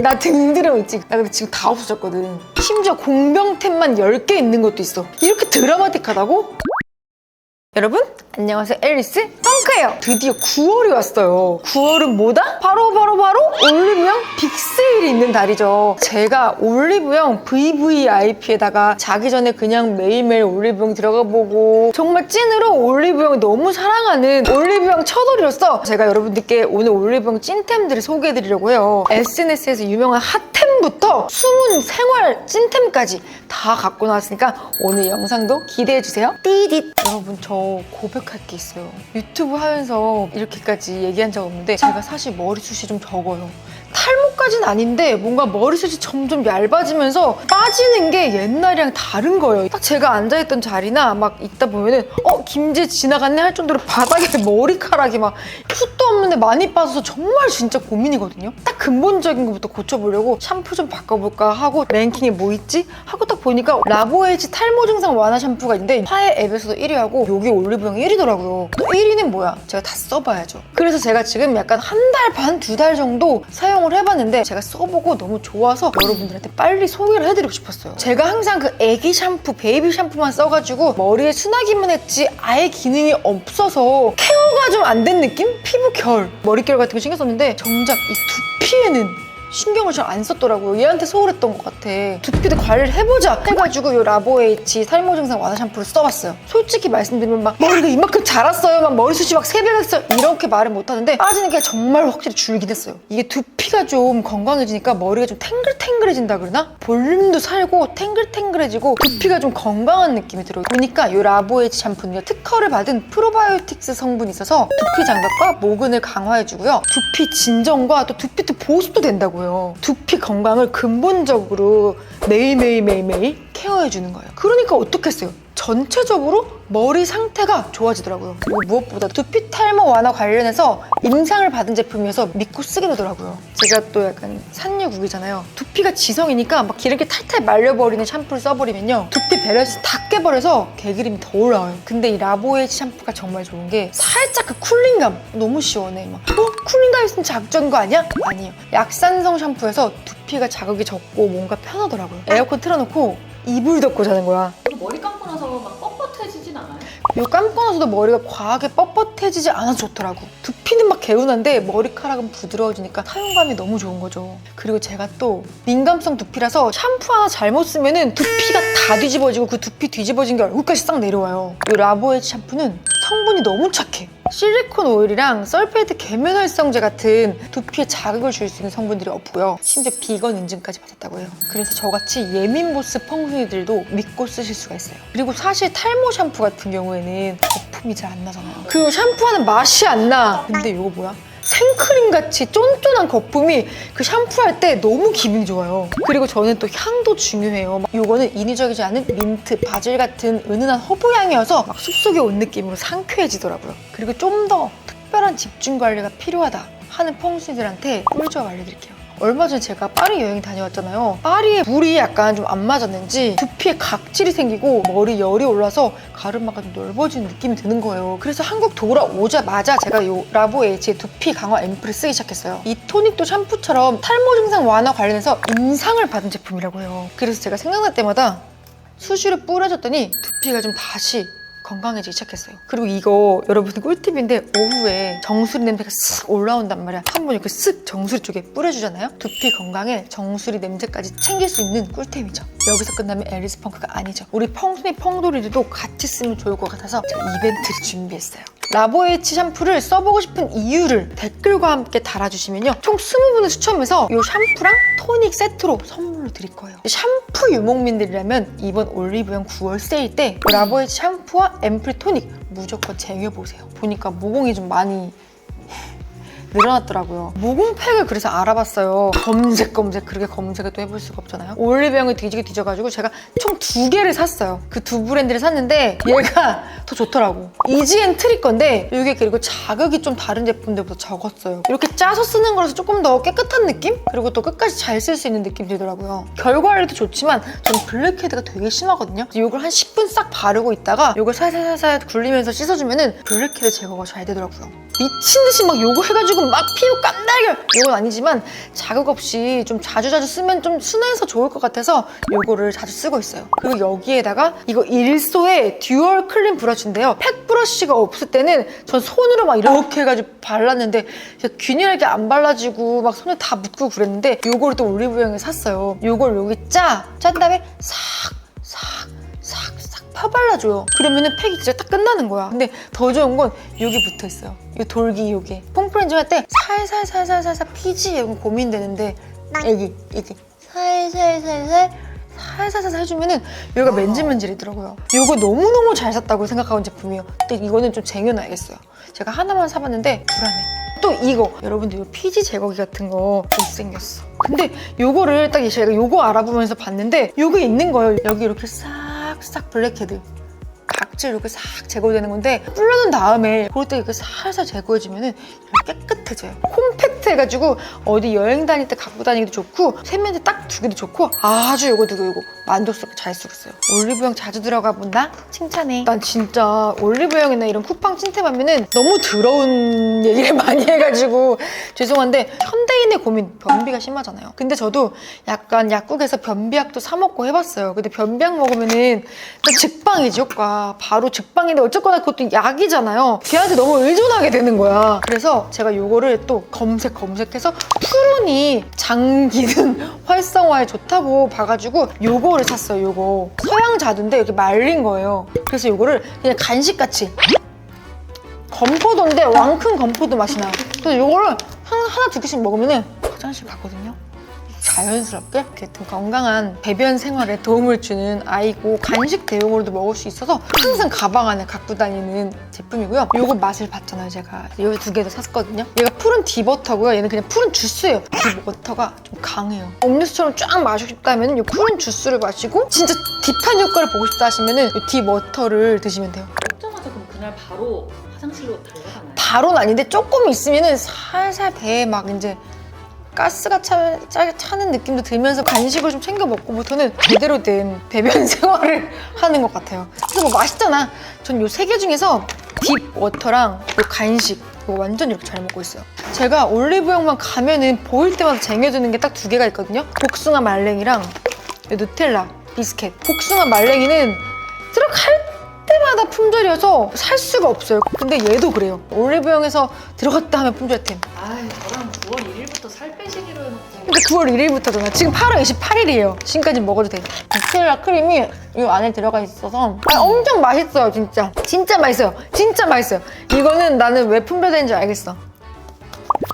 나 등드름 있지? 나 근데 지금 다 없어졌거든. 심지어 공병템만 10개 있는 것도 있어. 이렇게 드라마틱하다고? 여러분 안녕하세요 앨리스 펑크예요. 드디어 9월이 왔어요. 9월은 뭐다? 바로 바로 바로 올리브영 빅세일이 있는 달이죠. 제가 올리브영 VVIP에다가 자기 전에 그냥 매일매일 올리브영 들어가 보고 정말 찐으로 올리브영 너무 사랑하는 올리브영 처돌이로서 제가 여러분들께 오늘 올리브영 찐템들을 소개해드리려고 해요. SNS에서 유명한 핫템부터 숨은 생활 찐템까지 다 갖고 나왔으니까 오늘 영상도 기대해주세요. 띠릿! 여러분 저 고백 할 게 있어요. 유튜브 하면서 이렇게까지 얘기한 적 없는데 제가 사실 머리숱이 좀 적어요 탈모까지는 아닌데 뭔가 머리숱이 점점 얇아지면서 빠지는 게 옛날이랑 다른 거예요. 딱 제가 앉아있던 자리나 막 있다 보면은 어 김재 지나갔네 할 정도로 바닥에 머리카락이 막 숱도 없는데 많이 빠져서 정말 진짜 고민이거든요. 딱 근본적인 것부터 고쳐보려고 샴푸 좀 바꿔볼까 하고 랭킹에 뭐 있지? 하고 딱 보니까 라보에이지 탈모 증상 완화 샴푸가 있는데 파의 앱에서도 1위하고 여기 올리브영 1위더라고요. 또 1위는 뭐야? 제가 다 써봐야죠. 그래서 제가 지금 약간 한 달 반, 두 달 정도 사용 을 해봤는데 제가 써보고 너무 좋아서 여러분들한테 빨리 소개를 해드리고 싶었어요. 제가 항상 그 애기 샴푸, 베이비 샴푸만 써가지고 머리에 순하기만 했지 아예 기능이 없어서 케어가 좀 안 된 느낌? 피부 결, 머릿결 같은 거 신경 썼는데 정작 이 두피에는 신경을 잘 안 썼더라고요. 얘한테 소홀했던 것 같아. 두피도 관리를 해보자 해가지고 이 라보에이치 탈모 증상 완화 샴푸를 써봤어요. 솔직히 말씀드리면 막 머리가 이만큼 자랐어요. 막 머리숱이 막 세 배 됐어요. 이렇게 말을 못하는데 빠지는 게 정말 확실히 줄긴 했어요. 이게 두피가 좀 건강해지니까 머리가 좀 탱글탱글해진다 그러나? 볼륨도 살고 탱글탱글해지고 두피가 좀 건강한 느낌이 들어요. 보니까 이 라보에이치 샴푸는 특허를 받은 프로바이오틱스 성분이 있어서 두피 장벽과 모근을 강화해주고요. 두피 진정과 또 두피도 보습도 된다고 요. 두피 건강을 근본적으로 매일매일 매일매일 케어해주는 거예요. 그러니까 어떻겠어요? 전체적으로 머리 상태가 좋아지더라고요. 그리고 무엇보다 두피 탈모 완화 관련해서 임상을 받은 제품이어서 믿고 쓰게 되더라고요. 제가 또 약간 산유국이잖아요. 두피가 지성이니까 막 기름기 탈탈 말려버리는 샴푸를 써버리면요. 두피 배려시 다 깨버려서 개기름이 더 올라와요. 근데 이 라보에이지 샴푸가 정말 좋은 게 살짝 그 쿨링감 너무 시원해. 막 어? 쿨링감 있으면 자극적인 거 아니야? 아니에요. 약산성 샴푸여서 두피가 자극이 적고 뭔가 편하더라고요. 에어컨 틀어놓고 이불 덮고 자는 거야. 나서 막 뻣뻣해지진 않아요? 이 감고 나서도 머리가 과하게 뻣뻣해지지 않아서 좋더라고. 두피는 막 개운한데 머리카락은 부드러워지니까 사용감이 너무 좋은 거죠. 그리고 제가 또 민감성 두피라서 샴푸 하나 잘못 쓰면은 두피가 다 뒤집어지고 그 두피 뒤집어진 게 얼굴까지 싹 내려와요. 이 라보에이지 샴푸는 성분이 너무 착해. 실리콘 오일이랑 설페이트 계면활성제 같은 두피에 자극을 줄 수 있는 성분들이 없고요. 심지어 비건 인증까지 받았다고 해요. 그래서 저같이 예민 보스 펑순이들도 믿고 쓰실 수가 있어요. 그리고 사실 탈모 샴푸 같은 경우에는 거품이 잘 안 나잖아요. 그 샴푸하는 맛이 안 나. 근데 이거 뭐야? 생크림 같이 쫀쫀한 거품이 그 샴푸할 때 너무 기분이 좋아요. 그리고 저는 또 향도 중요해요. 막 이거는 인위적이지 않은 민트, 바질 같은 은은한 허브 향이어서 막 숲속에 온 느낌으로 상쾌해지더라고요. 그리고 좀 더 특별한 집중 관리가 필요하다 하는 펑순이들한테 꿀조합 알려드릴게요. 얼마 전에 제가 파리 여행 다녀왔잖아요. 파리에 물이 약간 좀 안 맞았는지 두피에 각질이 생기고 머리 열이 올라서 가르마가 좀 넓어지는 느낌이 드는 거예요. 그래서 한국 돌아오자마자 제가 이 라보에이지의 두피 강화 앰플을 쓰기 시작했어요. 이 토닉도 샴푸처럼 탈모 증상 완화 관련해서 인상을 받은 제품이라고 해요. 그래서 제가 생각날 때마다 수시로 뿌려줬더니 두피가 좀 다시 건강해지기 시작했어요. 그리고 이거 여러분 꿀팁인데 오후에 정수리 냄새가 쓱 올라온단 말이야. 한 번이 그쓱 정수리 쪽에 뿌려주잖아요. 두피 건강에 정수리 냄새까지 챙길 수 있는 꿀템이죠. 여기서 끝나면 에리스 펑크가 아니죠. 우리 펑순이 펑돌이들도 같이 쓰면 좋을 것 같아서 제가 이벤트를 준비했어요. 라보에이치 샴푸를 써보고 싶은 이유를 댓글과 함께 달아주시면요. 총 20분을 추첨해서 이 샴푸랑 토닉 세트로 선물로 드릴 거예요. 샴푸 유목민들이라면 이번 올리브영 9월 세일 때 라보에이치 샴푸와 앰플 토닉 무조건 쟁여보세요. 보니까 모공이 좀 많이 늘어났더라고요. 모공팩을 그래서 알아봤어요. 검색 검색 그렇게 검색을 또 해볼 수가 없잖아요. 올리브영을 뒤지게 뒤져가지고 제가 총 두 개를 샀어요. 그 두 브랜드를 샀는데 얘가 더 좋더라고. 이지앤 트리 건데 이게 그리고 자극이 좀 다른 제품들보다 적었어요. 이렇게 짜서 쓰는 거라서 조금 더 깨끗한 느낌? 그리고 또 끝까지 잘 쓸 수 있는 느낌이 들더라고요. 결과에도 좋지만 저는 블랙헤드가 되게 심하거든요. 이걸 한 10분 싹 바르고 있다가 이걸 살살살살 굴리면서 씻어주면 은 블랙헤드 제거가 잘 되더라고요. 미친 듯이 막 요거 해가지고 조금 막 피부 깐달걀 이건 아니지만 자극 없이 좀 자주자주 쓰면 좀 순해서 좋을 것 같아서 이거를 자주 쓰고 있어요. 그리고 여기에다가 이거 일소의 듀얼 클린 브러쉬인데요. 팩 브러쉬가 없을 때는 전 손으로 막 이렇게 해가지고 발랐는데 균일하게 안 발라지고 막 손에 다 묻고 그랬는데 이거를 또 올리브영에 샀어요. 이걸 여기 짜! 짠 다음에 싹, 싹, 싹, 싹 펴발라줘요. 그러면은 팩이 진짜 딱 끝나는 거야. 근데 더 좋은 건 여기 붙어 있어요. 이 돌기 요게. 폼프렌즈 할 때 살살살살살살 피지 이거 고민되는데 여기, 여기. 살살살살 살살살살 해주면은 여기가 맨질맨질이더라고요. 이거 너무너무 잘 샀다고 생각하는 제품이에요. 근데 이거는 좀 쟁여놔야겠어요. 제가 하나만 사봤는데 불안해. 또 이거 여러분들 이 피지 제거기 같은 거 못생겼어. 근데 요거를 딱 제가 요거 알아보면서 봤는데 요게 있는 거예요. 여기 이렇게 싹싹 블랙헤드. 각질 이렇게 싹 제거되는 건데 불러놓은 다음에 그럴 때 이렇게 살살 제거해주면은 깨끗해져요. 콤팩트 해가지고 어디 여행 다닐 때 갖고 다니기도 좋고 세면대 딱 두기도 좋고 아주 요거 두고 요거 만족스럽게 잘 쓰고 있어요. 올리브영 자주 들어가 본다? 칭찬해. 난 진짜 올리브영이나 이런 쿠팡 찐템 하면은 너무 더러운 얘기를 많이 해가지고 죄송한데 현대인의 고민 변비가 심하잖아요. 근데 저도 약간 약국에서 변비약도 사 먹고 해봤어요. 근데 변비약 먹으면은 또 직방이지 효과. 바로 직방인데 어쨌거나 그것도 약이잖아요. 걔한테 너무 의존하게 되는 거야. 그래서 제가 요거를 또 검색 검색해서 푸른이 장 기능 활성화에 좋다고 봐가지고 요거를 샀어요. 요거 서양 자두인데 이렇게 말린 거예요. 그래서 요거를 그냥 간식같이 건포도인데 왕큰 건포도 맛이 나요. 그래서 요거를 한- 하나 두 개씩 먹으면은 화장실 가거든요. 자연스럽게 이렇게 좀 건강한 배변 생활에 도움을 주는 아이고 간식 대용으로도 먹을 수 있어서 항상 가방 안에 갖고 다니는 제품이고요. 요거 맛을 봤잖아요, 제가. 요 두개다 샀거든요. 얘가 푸른 디버터고요. 얘는 그냥 푸른 주스예요. 디버터가 좀 강해요. 음료수처럼 쫙 마시고 싶다면 요 푸른 주스를 마시고 진짜 딥한 효과를 보고 싶다 하시면은 요 디버터를 드시면 돼요. 먹자마자 그럼 그날 바로 화장실로 달려가나요? 바로는 아닌데 조금 있으면 은 살살 배에 막 이제 가스가 차, 차, 차 는 느낌도 들면서 간식을 좀 챙겨 먹고부터는 제대로 된 배변 생활을 하는 것 같아요. 그래서 뭐 맛있잖아. 전 요 세 개 중에서 딥 워터랑 요 간식 이거 완전 이렇게 잘 먹고 있어요. 제가 올리브영만 가면은 보일 때마다 쟁여두는 게 딱 두 개가 있거든요. 복숭아 말랭이랑 요 누텔라 비스켓. 복숭아 말랭이는 들어갈 품절이어서 살 수가 없어요. 근데 얘도 그래요. 올리브영에서 들어갔다 하면 품절템. 아이 저랑 9월 1일부터 살 빼시기로 해놓고 근데 9월 1일부터잖아. 지금 8월 28일이에요. 지금까지 먹어도 돼. 누텔라 크림이 이 안에 들어가 있어서 아, 엄청 맛있어요, 진짜. 진짜 맛있어요. 진짜 맛있어요. 이거는 나는 왜 품절되는지 알겠어.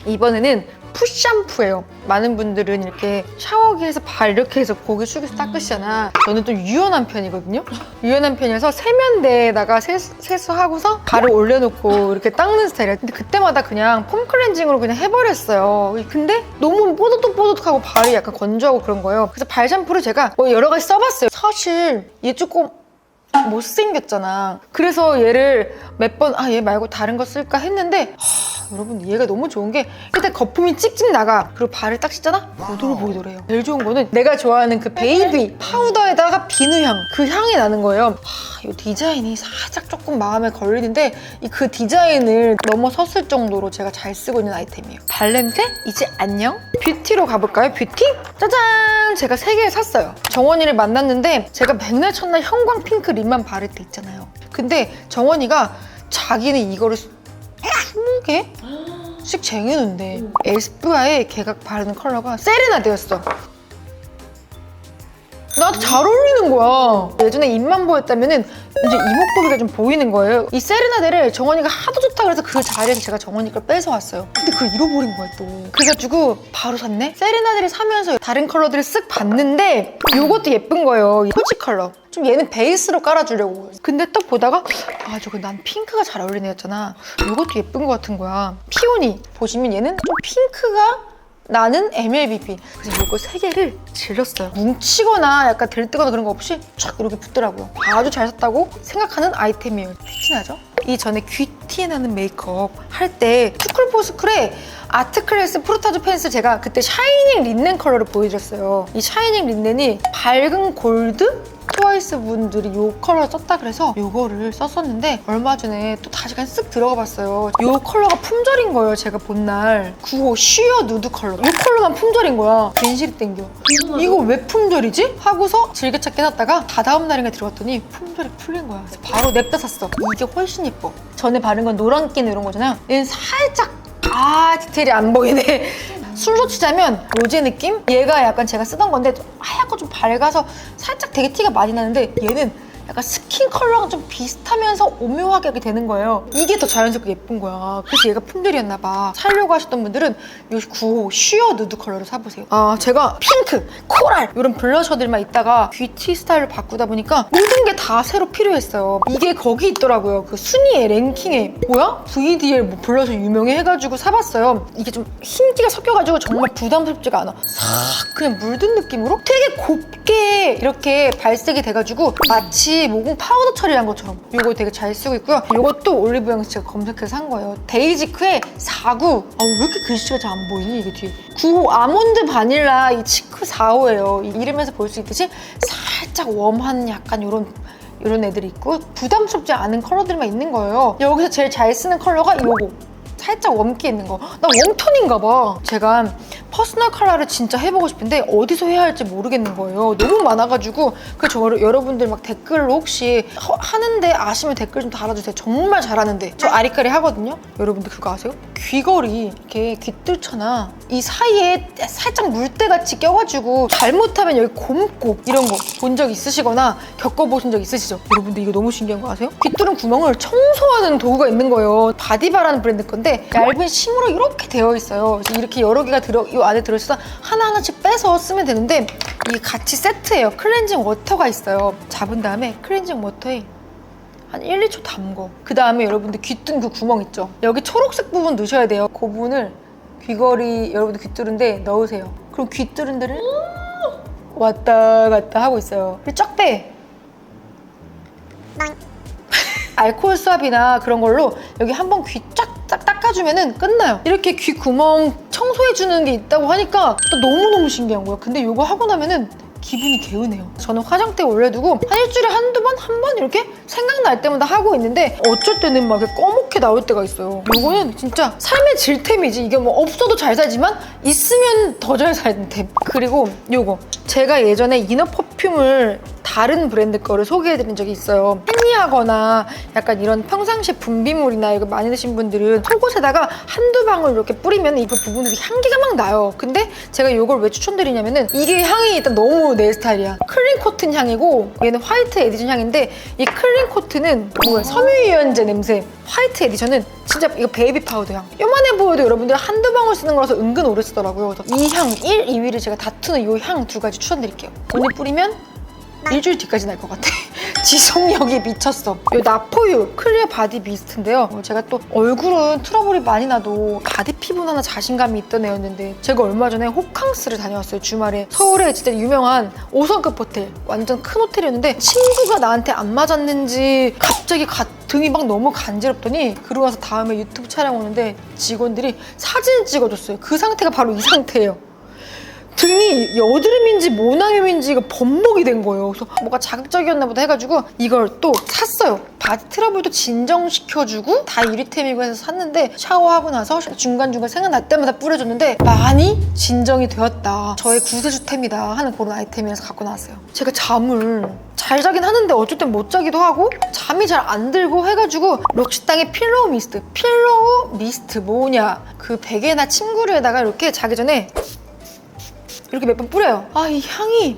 이번에는 푸샴푸예요. 많은 분들은 이렇게 샤워기에서 발 이렇게 해서 고개 숙여서 닦으시잖아. 저는 좀 유연한 편이거든요. 유연한 편이어서 세면대에다가 세수, 세수하고서 발을 올려놓고 이렇게 닦는 스타일이에요. 근데 그때마다 그냥 폼 클렌징으로 그냥 해버렸어요. 근데 너무 뽀득뽀득하고 발이 약간 건조하고 그런 거예요. 그래서 발 샴푸를 제가 뭐 여러 가지 써봤어요. 사실 얘 조금 못생겼잖아. 그래서 얘를 몇 번, 아, 얘 말고 다른 거 쓸까 했는데, 하, 여러분, 얘가 너무 좋은 게, 일단 거품이 찍찍 나가. 그리고 발을 딱 씻잖아? 부드러워 보이더래요. 제일 좋은 거는 내가 좋아하는 그 베이비 파우더에다가 비누향. 그 향이 나는 거예요. 하, 이 디자인이 살짝 조금 마음에 걸리는데, 이 그 디자인을 넘어섰을 정도로 제가 잘 쓰고 있는 아이템이에요. 발냄새? 이제 안녕? 뷰티로 가볼까요? 뷰티? 짜잔! 제가 세개 샀어요. 정원이를 만났는데, 제가 백날 첫날 형광 핑크 립만 바를 때 있잖아요. 근데 정원이가 자기는 이거를 20개 씩 쟁여놓는데 에스쁘아에 걔가 바르는 컬러가 세레나데였어. 나한테 잘 어울리는 거야. 예전에 입만 보였다면은 이제 이목구비가 좀 보이는 거예요. 이 세레나데를 정원이가 하도 좋다 그래서 그 자리에서 제가 정원이 걸 뺏어왔어요. 근데 그걸 잃어버린 거야 또. 그래가지고 바로 샀네. 세레나데를 사면서 다른 컬러들을 쓱 봤는데 이것도 예쁜 거예요. 이 토지 컬러. 좀 얘는 베이스로 깔아주려고. 근데 또 보다가 아 저거 난 핑크가 잘 어울리네 했잖아. 이것도 예쁜 거 같은 거야. 피오니 보시면 얘는 좀 핑크가 나는 MLBP. 그래서 이거 세 개를 질렀어요. 뭉치거나 약간 들뜨거나 그런 거 없이 촥 이렇게 붙더라고요. 아주 잘 샀다고 생각하는 아이템이에요. 휘티나죠? 이 전에 귀티에 나는 메이크업 할 때 투쿨포스쿨에 아트클래스 프로타주 펜슬 제가 그때 샤이닝 린넨 컬러를 보여드렸어요. 이 샤이닝 린넨이 밝은 골드? 트와이스 분들이 이 컬러 썼다 그래서 이거를 썼었는데 얼마 전에 또 다시 그냥 쓱 들어가 봤어요. 이 컬러가 품절인 거예요. 제가 본 날. 9호 쉬어 누드 컬러. 이 컬러만 품절인 거야. 괜시리 땡겨. 이거 왜 품절이지? 하고서 즐겨찾기 해놨다가 다 다음 날인가 들어갔더니 품절이 풀린 거야. 바로 냅다 샀어. 이게 훨씬 예뻐. 전에 바른 건 노란기는 이런 거잖아요. 얘는 살짝 아 디테일이 안 보이네. 술로 치자면 로제 느낌? 얘가 약간 제가 쓰던 건데 좀 하얗고 좀 밝아서 살짝 되게 티가 많이 나는데 얘는 약간 스킨 컬러랑 좀 비슷하면서 오묘하게 이렇게 되는 거예요. 이게 더 자연스럽게 예쁜 거야. 그래서 얘가 품절이었나 봐. 사려고 하셨던 분들은 이 9호 쉬어 누드 컬러를 사보세요. 아 제가 핑크, 코랄 이런 블러셔들만 있다가 뷰티 스타일을 바꾸다 보니까 모든 게 다 새로 필요했어요. 이게 거기 있더라고요. 그 순위에 랭킹에 뭐야? VDL 뭐 블러셔 유명해 해가지고 사봤어요. 이게 좀 흰기가 섞여가지고 정말 부담스럽지가 않아. 싹 그냥 물든 느낌으로 되게 곱게 이렇게 발색이 돼가지고 마치 모공 파우더 처리한 것처럼 이거 되게 잘 쓰고 있고요. 이것도 올리브영에서 제가 검색해서 산 거예요. 데이지크의 49. 아, 왜 이렇게 글씨가 잘 안 보이니 이게 뒤에. 9호 아몬드 바닐라 이 치크 4호예요. 이 이름에서 볼 수 있듯이 살 짝 웜한 약간 이런 이런 애들이 있고 부담스럽지 않은 컬러들만 있는 거예요. 여기서 제일 잘 쓰는 컬러가 이거. 살짝 웜기 있는 거. 나 웜톤인가 봐. 제가 퍼스널 컬러를 진짜 해보고 싶은데 어디서 해야 할지 모르겠는 거예요. 너무 많아가지고 그래서 저 여러분들 막 댓글로 혹시 하- 하는데 아시면 댓글 좀 달아주세요. 정말 잘하는데 저 아리까리 하거든요. 여러분들 그거 아세요? 귀걸이 이렇게 귀뚫쳐나 이 사이에 살짝 물때같이 껴가지고 잘못하면 여기 곰고 이런 거 본 적 있으시거나 겪어보신 적 있으시죠? 여러분들 이거 너무 신기한 거 아세요? 귀뚫은 구멍을 청소하는 도구가 있는 거예요. 바디바라는 브랜드 건데 얇은 심으로 이렇게 되어 있어요. 그래서 이렇게 여러 개가 들어 이 안에 들어 있어서 하나 하나씩 빼서 쓰면 되는데 이게 같이 세트예요. 클렌징 워터가 있어요. 잡은 다음에 클렌징 워터에 한 1, 2초 담궈. 그 다음에 여러분들 귀뜬 그 구멍 있죠? 여기 초록색 부분 넣으셔야 돼요. 그 부분을 귀걸이 여러분들 귀 뚫은데 넣으세요. 그럼 귀 뚫은 데를 왔다 갔다 하고 있어요. 쫙 빼. 알코올 수압이나 그런 걸로 여기 한번 귀 쫙 닦아주면은 끝나요. 이렇게 귀 구멍 청소해주는 게 있다고 하니까 또 너무너무 신기한 거예요. 근데 이거 하고 나면은 기분이 개운해요. 저는 화장대에 올려두고 한 일주일에 한두 번, 한 번 이렇게 생각날 때마다 하고 있는데 어쩔 때는 막 이렇게 꺼멓게 나올 때가 있어요. 이거는 진짜 삶의 질템이지. 이게 뭐 없어도 잘 살지만 있으면 더 잘 사는 템. 그리고 요거 제가 예전에 이너 퍼 퓸을 다른 브랜드 거를 소개해드린 적이 있어요. 팬니하거나 약간 이런 평상시 분비물이나 이거 많이 드신 분들은 속옷에다가 한두 방울 이렇게 뿌리면 이 부분들이 향기가 막 나요. 근데 제가 이걸 왜 추천드리냐면은 이게 향이 일단 너무 내 스타일이야. 클린 코튼 향이고 얘는 화이트 에디션 향인데 이 클린 코트는 뭐야 섬유유연제 냄새. 화이트 에디션은 진짜 이거 베이비 파우더 향. 요만해 보여도 여러분들 한두 방울 쓰는 거라서 은근 오래 쓰더라고요. 이 향 1, 2위를 제가 다투는 이 향 두 가지 추천드릴게요. 오늘 뿌리면 일주일 뒤까지 날 것 같아. 지속력이 미쳤어. 요 나포유 클리어 바디 미스트인데요. 어, 제가 또 얼굴은 트러블이 많이 나도 바디 피부는 하나 자신감이 있던 애였는데 제가 얼마 전에 호캉스를 다녀왔어요. 주말에 서울에 진짜 유명한 5성급 호텔 완전 큰 호텔이었는데 친구가 나한테 안 맞았는지 갑자기 가- 등이 막 너무 간지럽더니 그러고 나서 다음에 유튜브 촬영 오는데 직원들이 사진 찍어줬어요. 그 상태가 바로 이 상태예요. 등이 여드름인지 모낭염인지 이거 범벅이 된 거예요. 그래서 뭐가 자극적이었나 보다 해가지고 이걸 또 샀어요. 바디 트러블도 진정시켜주고 다 이리템이고 해서 샀는데 샤워하고 나서 중간중간 생각날 때마다 뿌려줬는데 많이 진정이 되었다. 저의 구세주템이다 하는 그런 아이템이라서 갖고 나왔어요. 제가 잠을 잘 자긴 하는데 어쩔 땐 못 자기도 하고 잠이 잘 안 들고 해가지고 럭시땅의 필로우 미스트 필로우 미스트 뭐냐 그 베개나 침구류에다가 이렇게 자기 전에 이렇게 몇 번 뿌려요. 아, 이 향이.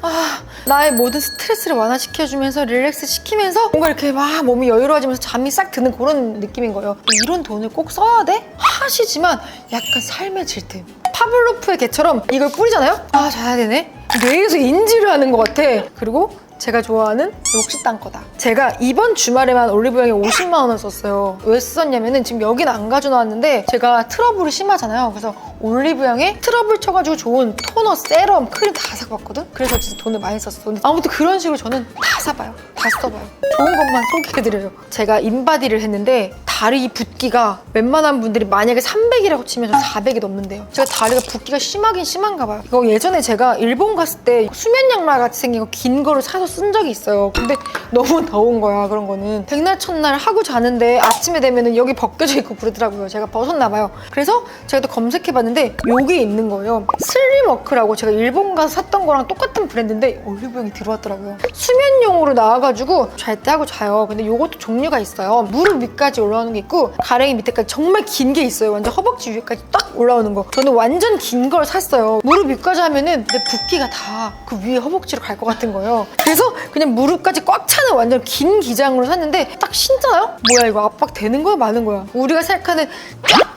아, 나의 모든 스트레스를 완화시켜주면서 릴렉스 시키면서 뭔가 이렇게 막 몸이 여유로워지면서 잠이 싹 드는 그런 느낌인 거예요. 이런 돈을 꼭 써야 돼? 하시지만 약간 삶의 질템. 파블로프의 개처럼 이걸 뿌리잖아요? 아, 자야 되네? 뇌에서 인지를 하는 것 같아. 그리고 제가 좋아하는 역시 딴 거다. 제가 이번 주말에만 올리브영에 50만 원을 썼어요. 왜 썼냐면은 지금 여기는 안 가져나왔는데 제가 트러블이 심하잖아요. 그래서 올리브영에 트러블 쳐가지고 좋은 토너, 세럼, 크림 다 사봤거든? 그래서 진짜 돈을 많이 썼어. 아무튼 그런 식으로 저는 다 사봐요. 다 써봐요. 좋은 것만 소개해드려요. 제가 인바디를 했는데 다리 붓기가 웬만한 분들이 만약에 300이라고 치면 저 400이 넘는데요. 제가 다리가 붓기가 심하긴 심한가 봐요. 이거 예전에 제가 일본 갔을 때 수면 양말 같이 생긴 거 긴 거를 사서 쓴 적이 있어요. 근데 너무 더운 거야 그런 거는. 백날 첫날 하고 자는데 아침에 되면 은 여기 벗겨져 있고 그러더라고요. 제가 벗었나 봐요. 그래서 제가 또 검색해봤는데 여기 있는 거예요. 슬림워크라고 제가 일본 가서 샀던 거랑 똑같은 브랜드인데 올리브영이 들어왔더라고요. 수면용으로 나와가지고 잘 때 하고 자요. 근데 요것도 종류가 있어요. 무릎 위까지 올라오는 게 있고 가랭이 밑에까지 정말 긴 게 있어요. 완전 허벅지 위에까지 딱 올라오는 거. 저는 완전 긴 걸 샀어요. 무릎 위까지 하면은 내 붓기가 다 그 위에 허벅지로 갈 것 같은 거예요. 그래서 그냥 무릎까지 꽉 차는 완전 긴 기장으로 샀는데 딱 신자요? 뭐야 이거 압박 되는 거야 마는 거야? 우리가 생각하는 쫙쫙쫙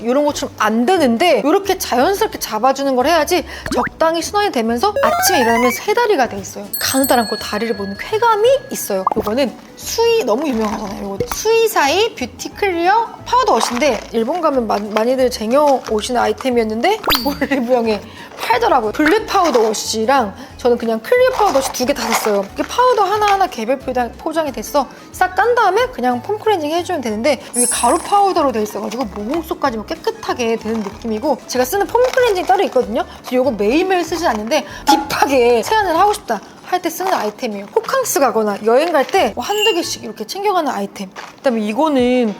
이런 것처럼 안 되는데 이렇게 자연스럽게 잡아주는 걸 해야지 적당히 순환이 되면서 아침에 일어나면 세 다리가 돼 있어요. 가느다 않고 다리를 보는 쾌감이 있어요. 이거는 수이 너무 유명하잖아요. 이거 수이사이 뷰티 클리어 파우더 옷인데 일본 가면 마- 많이들 쟁여 오시는 아이템이었는데 올리브영에 팔더라고요. 블랙 파우더 옷이랑 저는 그냥 클리어 파우더 두 개 다 샀어요. 이게 파우더 하나하나 개별 포장- 포장이 됐어. 싹 깐 다음에 그냥 폼 클렌징 해주면 되는데 이게 가루 파우더로 돼 있어가지고 모공 속까지 뭐 깨끗하게 되는 느낌이고 제가 쓰는 폼 클렌징 따로 있거든요. 그래서 이거 매일매일 쓰진 않는데 딥하게 세안을 하고 싶다. 할때 쓰는 아이템이에요. 호캉스 가거나 여행 갈때뭐 한두 개씩 이렇게 챙겨가는 아이템. 그다음에 이거는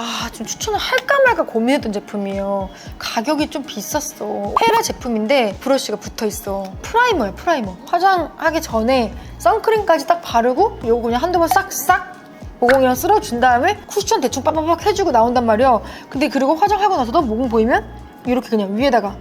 아, 좀 추천을 할까 말까 고민했던 제품이에요. 가격이 좀 비쌌어. 헤라 제품인데 브러쉬가 붙어 있어. 프라이머예요, 프라이머. 화장하기 전에 선크림까지 딱 바르고 요거 그냥 한두 번 싹싹 모공이랑 쓸어준 다음에 쿠션 대충 빠바박 해주고 나온단 말이에요. 근데 그리고 화장하고 나서도 모공 보이면 이렇게 그냥 위에다가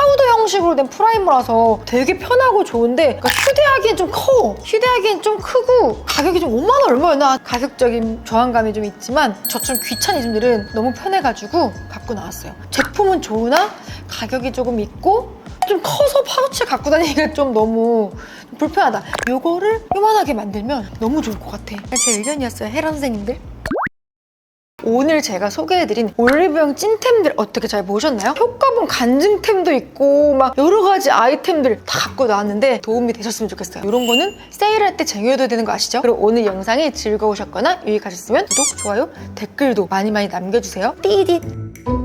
파우더 형식으로 된 프라이머라서 되게 편하고 좋은데 그러니까 휴대하기엔 좀 커. 휴대하기엔 좀 크고 가격이 좀 5만 원 얼마였나 가격적인 저항감이 좀 있지만 저처럼 귀차니즘들은 너무 편해가지고 갖고 나왔어요. 제품은 좋으나 가격이 조금 있고 좀 커서 파우치에 갖고 다니기가 좀 너무 불편하다. 요거를 요만하게 만들면 너무 좋을 것 같아. 제 의견이었어요. 헤라 선생님들. 오늘 제가 소개해드린 올리브영 찐템들 어떻게 잘 보셨나요? 효과본 간증템도 있고 막 여러 가지 아이템들 다 갖고 나왔는데 도움이 되셨으면 좋겠어요. 이런 거는 세일할 때 쟁여둬야 되는 거 아시죠? 그리고 오늘 영상이 즐거우셨거나 유익하셨으면 구독, 좋아요, 댓글도 많이 많이 남겨주세요. 띠릿!